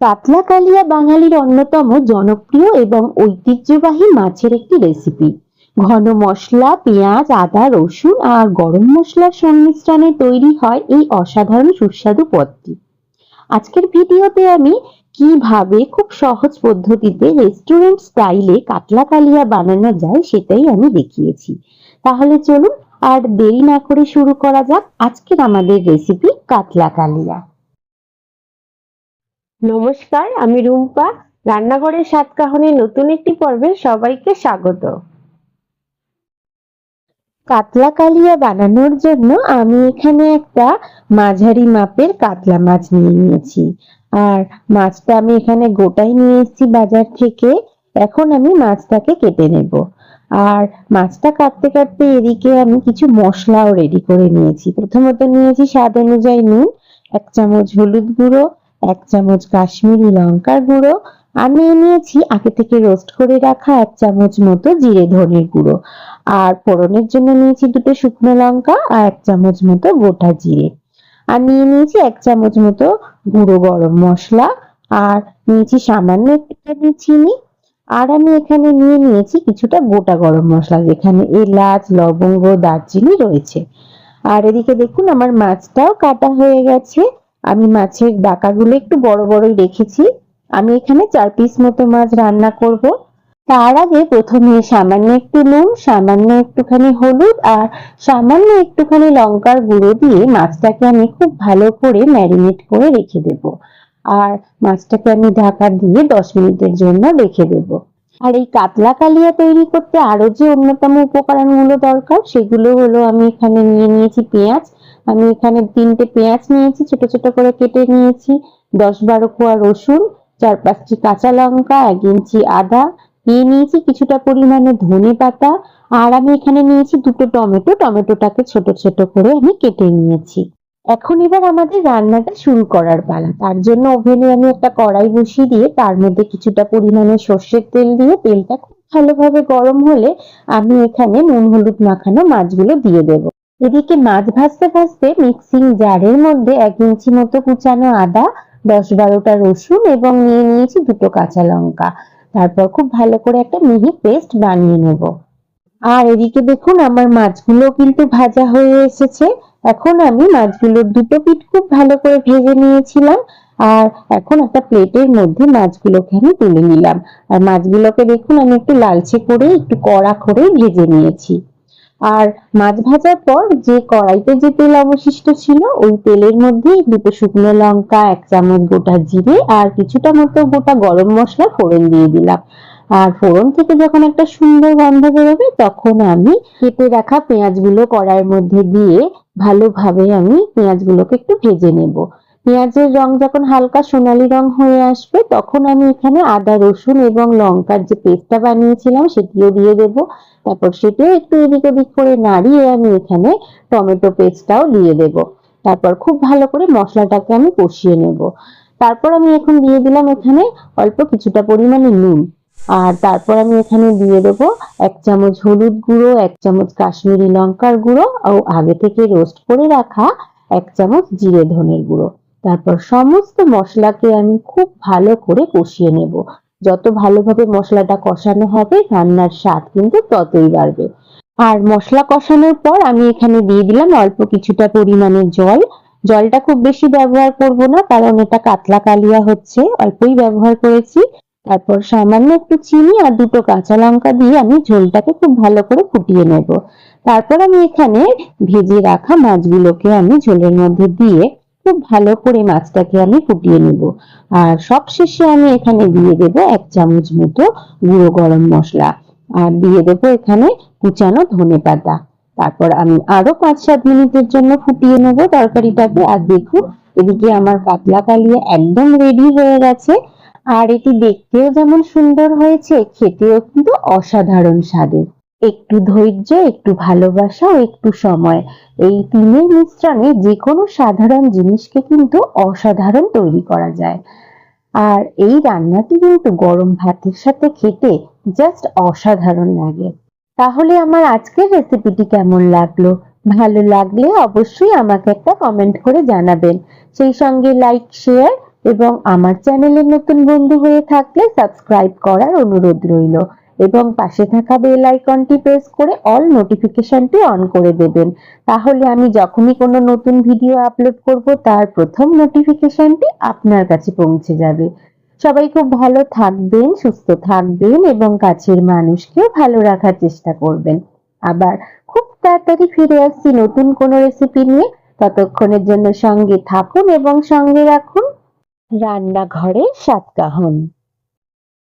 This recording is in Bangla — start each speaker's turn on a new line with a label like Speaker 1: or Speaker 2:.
Speaker 1: কাতলা কালিয়া বাঙালির অন্যতম জনপ্রিয় এবং ঐতিহ্যবাহী মাছের একটি রেসিপি ঘন মশলা, পেঁয়াজ, আদা, রসুন আর গরম মশলার সংমিশ্রণে তৈরি হয় এই অসাধারণ সুস্বাদু পদটি। আজকের ভিডিওতে আমি কীভাবে খুব সহজ পদ্ধতিতে রেস্টুরেন্ট স্টাইলে কাতলা কালিয়া বানানো যায় সেটাই আমি দেখিয়েছি। তাহলে চলুন আর দেরি না করে শুরু করা যাক আজকের আমাদের রেসিপি কাতলা কালিয়া। নমস্কার, আমি রুম্পা। রান্নাঘরের সাতকাহনের নতুন একটি পর্বে সবাইকে স্বাগত। কাতলা কালিয়া বানানোর জন্য আমি এখানে একটা মাঝারি মাপের কাতলা মাছ নিয়ে নিয়েছি। আর মাছটা আমি এখানে গোটাই নিয়ে এসেছি বাজার থেকে। এখন আমি মাছটাকে কেটে নেব। আর মাছটা কাটতে কাটতে এদিকে আমি কিছু মশলাও রেডি করে নিয়েছি। প্রথমত নিয়েছি স্বাদ অনুযায়ী নুন, এক চামচ হলুদ গুঁড়ো এক চামচ কাশ্মীরি লঙ্কার গুঁড়ো। আর নিয়ে নিয়েছি আগে থেকে রোস্ট করে রাখা এক চামচ মতো জিরে ধনের গুঁড়ো। আর ফোড়নের জন্য নিয়েছি দুটো শুকনো লঙ্কা আর এক চামচ মতো গোটা জিরে। আর নিয়ে নিয়েছি এক চামচ মতো গুঁড়ো গরম মশলা। আর নিয়েছি সামান্য একটুখানি চিনি। আর আমি এখানে নিয়ে নিয়েছি কিছুটা গোটা গরম মশলা, যেখানে এলাচ, লবঙ্গ, দারচিনি রয়েছে। আর এদিকে দেখুন, আমার মাছটাও কাটা হয়ে গেছে। আমি মাছের ডাকাগুলো একটু বড় বড়ই রেখেছি। আমি এখানে চার পিস মতো মাছ রান্না করব। তার আগে প্রথমে সামান্য একটু নুন, সামান্য একটুখানি হলুদ আর সামান্য একটুখানি লঙ্কার গুঁড়ো দিয়ে মাছটাকে আমি খুব ভালো করে ম্যারিনেট করে রেখে দেব। আর মাছটাকে আমি ঢাকা দিয়ে দশ মিনিটের জন্য রেখে দেব। আর এই কাতলা কালিয়া তৈরি করতে আরও যে অন্যতম উপকরণগুলো দরকার, সেগুলো হলো আমি এখানে নিয়ে নিয়েছি পেঁয়াজ। আমি এখানে তিনটে পেঁয়াজ নিয়েছি, ছোট ছোট করে কেটে নিয়েছি। দশ বারো কোয়া রসুন, চার পাঁচটি কাঁচা লঙ্কা, এক ইঞ্চি আদা নিয়ে নিয়েছি কিছুটা পরিমাণে ধনে পাতা। আর আমি এখানে নিয়েছি দুটো টমেটো, টমেটোটাকে ছোট ছোট করে আমি কেটে নিয়েছি। এখন এবার আমাদের রান্নাটা শুরু করার পালা। তার জন্য ওভেনে আমি একটা কড়াই বসিয়ে দিয়ে তার মধ্যে কিছুটা পরিমাণে সর্ষের তেল দিয়ে তেলটা খুব ভালোভাবে গরম হলে আমি এখানে নুন, হলুদ মাখানো মাছগুলো দিয়ে দেব। এদিকে মাছ ভাজতে ভাজতে মিক্সিং জারের মধ্যে এক ইঞ্চি মতো কুচানো আদা, দশ বারোটা রসুন এবং নিয়ে নিয়েছি দুটো কাঁচা লঙ্কা। তারপর খুব ভালো করে একটা মিহি পেস্ট বানিয়ে নেব। আর এদিকে দেখুন আমার মাছগুলো কিন্তু ভাজা হয়ে এসেছে। এখন আমি মাছগুলোর দুটো পিঠ খুব ভালো করে ভেজে নিয়েছিলাম, আর এখন একটা প্লেটের মধ্যে মাছগুলোকে আমি তুলে নিলাম। আর মাছগুলোকে দেখুন, আমি একটু লালচে করে, একটু কড়া করে ভেজে নিয়েছি। আর মাছ ভাজার পর যে কড়াইতে যে তেল অবশিষ্ট ছিল, ওই তেলের মধ্যে দুটো শুকনো লঙ্কা, এক চামচ গোটা জিরে, আর কিছুটা মতো গোটা গরম মশলা ফোড়ন দিয়ে দিলাম। আর ফোড়ন থেকে যখন একটা সুন্দর গন্ধ বেরোবে, তখন আমি কেটে রাখা পেঁয়াজগুলো কড়াইয়ের মধ্যে দিয়ে ভালোভাবে আমি পেঁয়াজগুলোকে একটু ভেজে নেব। পেঁয়াজের রং যখন হালকা সোনালি রং হয়ে আসবে, তখন আমি এখানে আদা, রসুন এবং লঙ্কার যে পেস্টটা বানিয়েছিলাম, সেটিও দিয়ে দেব। তারপর সেটিও একটু এদিক ওদিক করে নাড়িয়ে আমি এখানে টমেটো পেস্টটাও দিয়ে দেব। তারপর খুব ভালো করে মশলাটাকে আমি কষিয়ে নেব। তারপর আমি এখন দিয়ে দিলাম এখানে অল্প কিছুটা পরিমাণে নুন। আর তারপর আমি এখানে দিয়ে দেবো এক চামচ হলুদ গুঁড়ো, এক চামচ কাশ্মীরি লঙ্কার গুঁড়ো ও আগে থেকে রোস্ট করে রাখা এক চামচ জিরে ধনের গুঁড়ো। তারপর সমস্ত মশলাকে আমি খুব ভালো করে কষিয়ে নেব। যত ভালোভাবে মশলাটা কষানো হবে, রান্নার স্বাদ কিন্তু ততই বাড়বে। আর মশলা কষানোর পর আমি এখানে দিয়ে দিলাম অল্প কিছুটা পরিমাণে জল। জলটা খুব বেশি ব্যবহার করব না, কারণ এটা কাতলা কালিয়া হচ্ছে, অল্পই ব্যবহার করেছি। তারপর সামান্য একটু চিনি আর দুটো কাঁচা লঙ্কা দিয়ে আমি ঝোলটাকে খুব ভালো করে ফুটিয়ে নেব। তারপর আমি এখানে ভেজে রাখা মাছগুলোকে আমি ঝোলের মধ্যে দিয়ে খুব ভালো করে মাছটাকে আমি ফুটিয়ে নেব। আর সব শেষে আমি এখানে দিয়ে দেব এক চামচ মতো গুঁড়ো গরম মশলা। আর দিয়ে দেব এখানে কুচানো ধনে পাতা। তারপর আমি আরও পাঁচ সাত মিনিটের জন্য ফুটিয়ে নেব তরকারিটাকে। আর দেখুন, এদিকে আমার কাতলা কালিয়া একদম রেডি হয়ে গেছে। আর এটি দেখতেও যেমন সুন্দর হয়েছে, খেতেও কিন্তু অসাধারণ স্বাদের। একটু ধৈর্য, একটু ভালোবাসা ও একটু সময়, এই তিনের মিশ্রণে যে কোনো সাধারণ জিনিসকে কিন্তু অসাধারণ তৈরি করা যায়। আর এই রান্নাটি কিন্তু গরম ভাতের সাথে খেতে জাস্ট অসাধারণ লাগে। তাহলে আমার আজকের রেসিপিটি কেমন লাগল? ভালো লাগলে অবশ্যই আমাকে একটা কমেন্ট করে জানাবেন। সেই সঙ্গে লাইক শেয়ার এবং আমার চ্যানেলের নতুন বন্ধু হয়ে থাকলে সাবস্ক্রাইব করার অনুরোধ রইল এবং পাশে থাকা বেল আইকনটি প্রেস করে অল নোটিফিকেশনটি অন করে দেবেন। তাহলে আমি যখনই কোনো নতুন ভিডিও আপলোড করব, তার প্রথম নোটিফিকেশনটি আপনার কাছে পৌঁছে যাবে। সবাই খুব ভালো থাকবেন, সুস্থ থাকবেন এবং কাছের মানুষকেও ভালো রাখার চেষ্টা করবেন। আবার খুব তাড়াতাড়ি ফিরে আসছি নতুন কোনো রেসিপি নিয়ে। ততক্ষণের জন্য সঙ্গে থাকুন এবং সঙ্গে রাখুন। রান্নাঘরে সাতকাহন